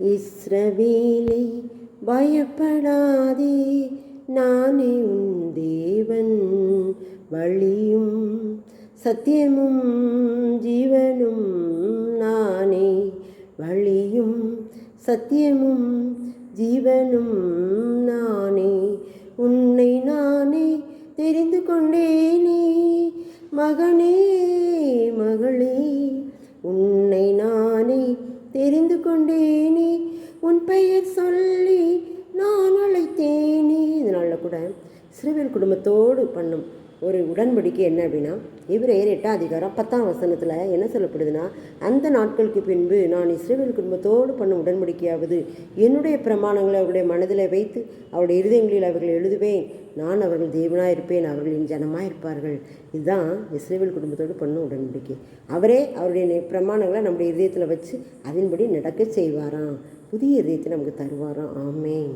இஸ்ரவேலை பயப்படாதே நானே உன் தேவன். வழியும் சத்தியமும் ஜீவனும் நானே வழியும் சத்தியமும் ஜீவனும் நானே. உன்னை நானே தெரிந்து கொண்டேனே மகனே தெரிந்து கொண்டேனே உன் பெயர் சொல்லி நான் அழைத்தேனே. இதனால கூட சிறுவில் குடும்பத்தோடு பண்ணும் ஒரு உடன்படிக்கை என்ன அப்படின்னா இவரையர் எட்டாம் அதிகாரம் பத்தாம் வசனத்தில் என்ன சொல்லப்படுதுன்னா அந்த நாட்களுக்கு பின்பு நான் இஸ்ரேவேல் குடும்பத்தோடு பண்ணும் உடன்படிக்கையாவது என்னுடைய பிரமாணங்களை அவருடைய மனதில் வைத்து அவருடைய இருதயங்களில் அவர்கள் எழுதுவேன். நான் அவர்கள் தெய்வனாக இருப்பேன் அவர்களின் ஜனமாக இருப்பார்கள். இதுதான் இஸ்ரேவேல் குடும்பத்தோடு பண்ணும் உடன்படிக்கை. அவரே அவருடைய பிரமாணங்களை நம்முடைய இதயத்தில் வச்சு அதன்படி நடக்க செய்வாராம். புதிய இதயத்தை நமக்கு தருவாராம். ஆமேன்.